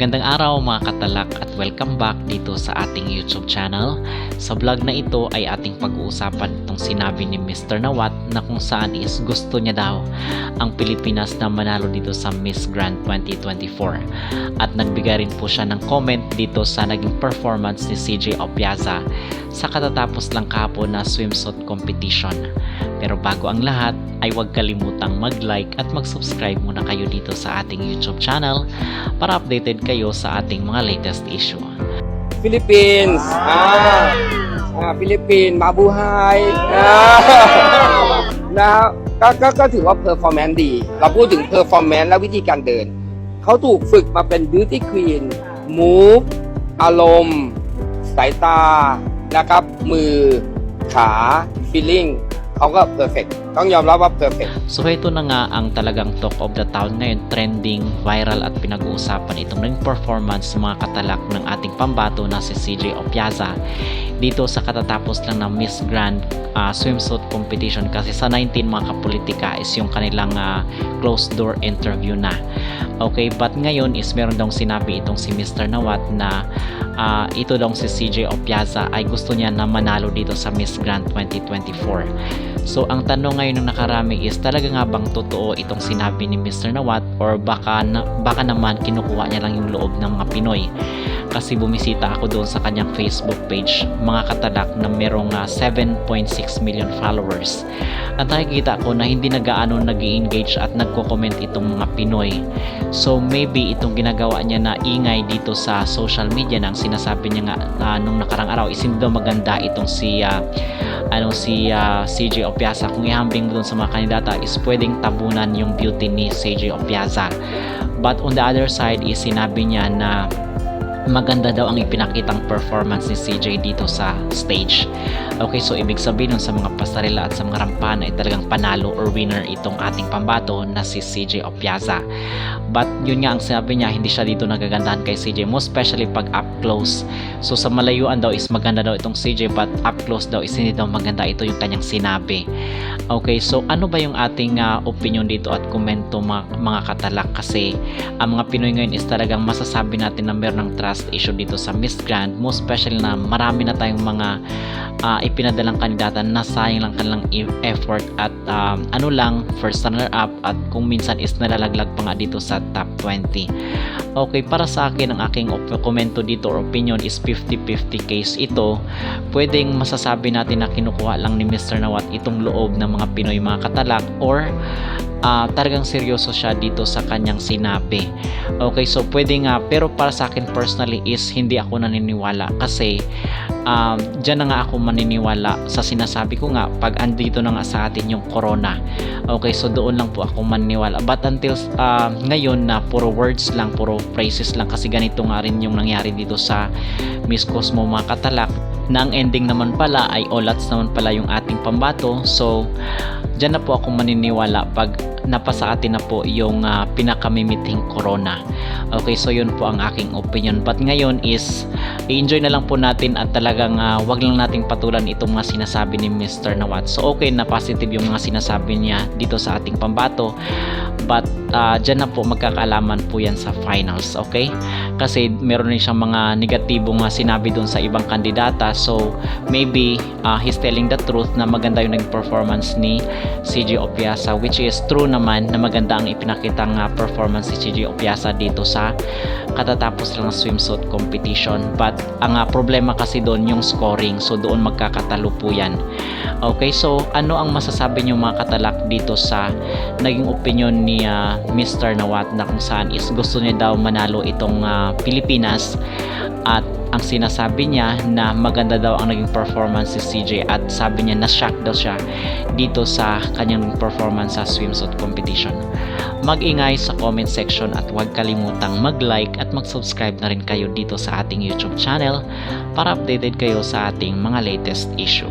Magandang araw mga katalak at welcome back dito sa ating YouTube channel. Sa vlog na ito ay ating pag-uusapan itong sinabi ni Mr. Nawat na kung saan is gusto niya daw ang Pilipinas na manalo dito sa Miss Grand 2024. At nagbigay rin po siya ng comment dito sa naging performance ni CJ Opiaza sa katatapos lang kahapon na swimsuit competition. Pero bago ang lahat ay huwag kalimutang mag-like at mag-subscribe muna kayo dito sa ating YouTube channel para updated kayo sa ating mga latest issue. ฟิลิปปินส์อ่าอ่าฟิลิปปินส์มาบูไฮนะครับก็ก็ก็ถือว่าเพอร์ฟอร์แมนซ์ดี เราพูดถึงเพอร์ฟอร์แมนซ์และวิธีการเดิน เขาถูกฝึกมาเป็นบิวตี้ควีนมูฟอารมณ์ สายตานะครับมือขาฟีลลิ่ง เขาก็ perfect ต้องยอมรับว่า perfect So ito na nga ang talagang talk of the town ngayon, trending, viral at pinag-uusapan itong naging performance ng mga katalak ng ating pambato na si CJ Opiaza dito sa katatapos lang ng Miss Grand ah, swimsuit competition kasi sa 19 mga kapolitika is yung kanilang ah, closed door interview na. Okay, but ngayon is meron daw sinabi itong si Mr. Nawat na ah, ito daw si CJ Opiaza ay gusto niya na manalo dito sa Miss Grand 2024. So ang tanong ngayon ng nakarami is talaga nga bang totoo itong sinabi ni Mr. Nawat or baka na, baka naman kinukuha niya lang yung loob ng mga Pinoy. Kasi bumisita ako doon sa kanyang Facebook page, mga katalak na merong ah, 7.6 million followers. At nakikita ko na hindi nagaano nag engage at nagko-comment itong mga Pinoy. So maybe itong ginagawa niya na ingay dito sa social media na ang sinasabi niya nga ah, nung nakarang araw is hindi daw maganda itong si ah, ano si ah, CJ Opiaza kung ihambing mo dun sa mga kandidata is pwedeng tabunan yung beauty ni CJ Opiaza but on the other side is sinabi niya na maganda daw ang ipinakitang performance ni CJ dito sa stage. Okay, so ibig sabihin nun sa mga pasarela at sa mga rampahan ay talagang panalo or winner itong ating pambato na si CJ Opiaza. But yun nga ang sinabi niya, hindi siya dito nagagandahan kay CJ, most especially pag up close. So sa malayuan daw is maganda daw itong CJ but up close daw is hindi daw maganda ito yung kanyang sinabi. Okay, so ano ba yung ating ah, opinion dito at komento mga, mga katalak kasi ang mga Pinoy ngayon is talagang masasabi natin na meron ng trust issue dito sa Miss Grand, most especially na marami na tayong mga ah, ipinadalang kandidata na sayang lang kanilang e- effort at um, ano lang, first runner up at kung minsan is nalalaglag pa nga dito sa top 20. Okay, para sa akin ang aking komento dito or opinion is 50-50 case ito. Pwedeng masasabi natin na kinukuha lang ni Mr. Nawat itong loob ng mga Pinoy mga katalak or ah, talagang seryoso siya dito sa kanyang sinabi. Okay, so pwede nga, pero para sa akin personally is hindi ako naniniwala kasi um, dyan na nga ako maniniwala sa sinasabi ko nga pag andito na nga sa atin yung corona. Okay, so doon lang po ako maniniwala. But until uh, ngayon na puro words lang, puro phrases lang kasi ganito nga rin yung nangyari dito sa Miss Cosmo mga katalak na ang ending naman pala ay olats naman pala yung ating pambato. So, dyan na po ako maniniwala pag napasa atin na po yung uh, pinakamimiting corona. Okay, so yun po ang aking opinion. But ngayon is, i-enjoy na lang po natin at talagang uh, wag lang nating patulan itong mga sinasabi ni Mr. Nawat. So okay na positive yung mga sinasabi niya dito sa ating pambato. But uh, dyan na po magkakaalaman po yan sa finals, okay? Kasi meron rin siyang mga negatibong uh, sinabi doon sa ibang kandidata. So maybe uh, he's telling the truth na maganda yung naging performance ni CJ Opiasa which is true naman na maganda ang ipinakitang uh, performance si CJ Opiasa dito sa katatapos lang ng swimsuit competition but ang uh, problema kasi doon yung scoring so doon magkakatalo po yan okay so ano ang masasabi nyo mga katalak dito sa naging opinion ni uh, Mr. Nawat na kung saan is gusto niya daw manalo itong uh, Pilipinas at ang sinasabi niya na maganda daw ang naging performance si CJ at sabi niya na-shock daw siya dito sa kanyang performance sa swimsuit competition. Mag-ingay sa comment section at huwag kalimutang mag-like at mag-subscribe na rin kayo dito sa ating YouTube channel para updated kayo sa ating mga latest issue.